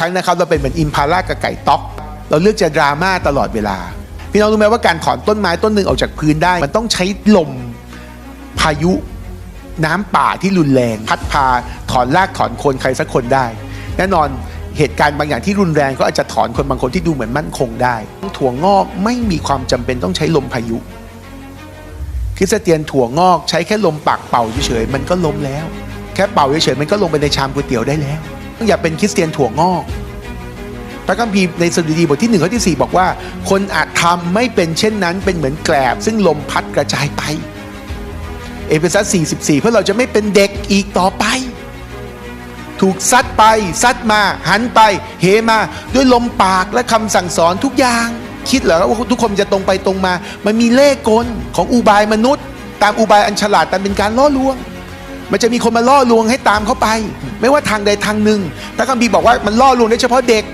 ครั้งนะครับ เราเป็นเหมือนอิมพาร่ากับไก่ต๊อก เราเลือกจะดราม่าตลอดเวลา พี่น้องรู้ไหมว่าการถอนต้นไม้ต้นหนึ่งออกจากพื้นได้ มันต้องใช้ลมพายุน้ำป่าที่รุนแรง พัดพาถอนรากถอนคนใครสักคนได้ แน่นอนเหตุการณ์บางอย่างที่รุนแรงก็อาจจะถอนคนบางคนที่ดูเหมือนมั่นคงได้ถั่วงอกไม่มีความจำเป็นต้องใช้ลมพายุคริสเตียนถั่วงอกใช้แค่ลมปากเป่าเฉยๆมันก็ล้มแล้ว แค่เป่าเฉยๆมันก็ลงไปในชามก๋วยเตี๋ยวได้แล้ว อย่าเป็นคริสเตียนถั่วงอกพระคัมภีร์ในสดุดีบทที่หนึ่งข้อที่สี่บอกว่า คนอาจทำไม่เป็นเช่นนั้น เป็นเหมือนแกลบ ซึ่งลมพัดกระจายไป เอเฟซัส 44 เพื่อเราจะไม่เป็นเด็กอีกต่อไป ถูกซัดไป ซัดมา หันไปเหมา ด้วยลมปากและคำสั่งสอนทุกอย่าง คิดเหรอว่าทุกคนจะตรงไปตรงมา มันมีเล่กลของอุบายมนุษย์ ตามอุบายอันฉลาดแต่เป็นการล่อลวง มันจะมีคนมาล่อลวงให้ตามเขาไป ไม่ว่าทางใดทางหนึ่งพระคัมภีร์บอกว่ามันล่อลวงได้เฉพาะเด็ก